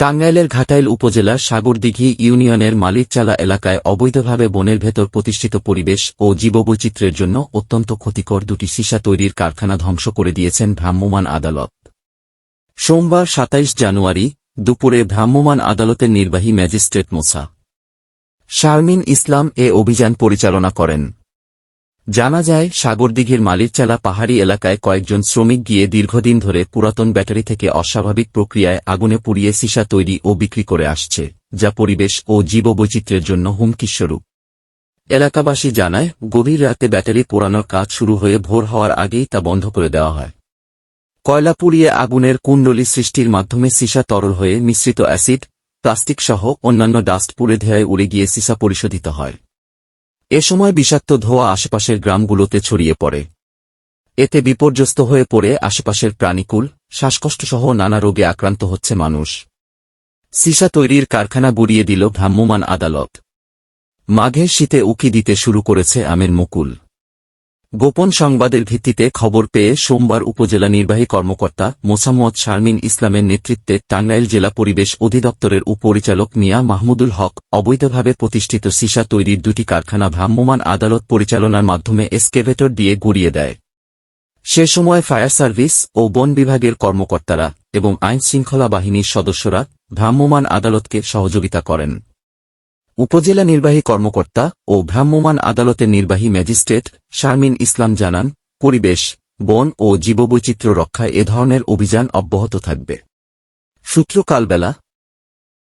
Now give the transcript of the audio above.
টাঙ্গাইলের ঘাটাইল উপজেলার সাগরদিঘি ইউনিয়নের মালিকচালা এলাকায় অবৈধভাবে বনের ভেতর প্রতিষ্ঠিত পরিবেশ ও জীববৈচিত্র্যের জন্য অত্যন্ত ক্ষতিকর দুটি সীসা তৈরির কারখানা ধ্বংস করে দিয়েছেন ভ্রাম্যমাণ আদালত। সোমবার সাতাইশ জানুয়ারি দুপুরে ভ্রাম্যমাণ আদালতের নির্বাহী ম্যাজিস্ট্রেট মোসা শারমিন ইসলাম এ অভিযান পরিচালনা করেন। জানা যায়, সাগরদিঘির মালিরচালা পাহাড়ি এলাকায় কয়েকজন শ্রমিক গিয়ে দীর্ঘদিন ধরে পুরাতন ব্যাটারি থেকে অস্বাভাবিক প্রক্রিয়ায় আগুনে পুড়িয়ে সিসা তৈরি ও বিক্রি করে আসছে, যা পরিবেশ ও জীববৈচিত্র্যের জন্য হুমকিস্বরূপ। এলাকাবাসী জানায়, গভীর রাতে ব্যাটারি পোড়ানোর কাজ শুরু হয়ে ভোর হওয়ার আগেই তা বন্ধ করে দেওয়া হয়। কয়লা পুড়িয়ে আগুনের কুণ্ডলী সৃষ্টির মাধ্যমে সিসা তরল হয়ে মিশ্রিত অ্যাসিড, প্লাস্টিক সহ অন্যান্য ডাস্ট পুড়ে ধেয়ে উড়ে গিয়ে সীসা পরিশোধিত হয়। এ সময় বিষাক্ত ধোঁয়া আশেপাশের গ্রামগুলোতে ছড়িয়ে পড়ে। এতে বিপর্যস্ত হয়ে পড়ে আশেপাশের প্রাণীকুল, শ্বাসকষ্টসহ নানা রোগে আক্রান্ত হচ্ছে মানুষ। সিসা তৈরির কারখানা বুড়িয়ে দিল ভ্রাম্যমান আদালত। মাঘের শীতে উকি দিতে শুরু করেছে আমের মুকুল। গোপন সংবাদের ভিত্তিতে খবর পেয়ে সোমবার উপজেলা নির্বাহী কর্মকর্তা মোসাম্মদ শারমিন ইসলামের নেতৃত্বে টাঙ্গাইল জেলা পরিবেশ অধিদপ্তরের উপপরিচালক মিয়া মাহমুদুল হক অবৈধভাবে প্রতিষ্ঠিত সিসা তৈরির দুটি কারখানা ভ্রাম্যমাণ আদালত পরিচালনার মাধ্যমে এসকেভেটর দিয়ে গুড়িয়ে দেয়। সে সময় ফায়ার সার্ভিস ও বন বিভাগের কর্মকর্তারা এবং আইন শৃঙ্খলা বাহিনীর সদস্যরা ভ্রাম্যমাণ আদালতকে সহযোগিতা করেন। উপজেলা নির্বাহী কর্মকর্তা ও ভ্রাম্যমাণ আদালতের নির্বাহী ম্যাজিস্ট্রেট শারমিন ইসলাম জানান, পরিবেশ, বন ও জীববৈচিত্র্য রক্ষায় এ ধরনের অভিযান অব্যাহত থাকবে। সূত্র কালবেলা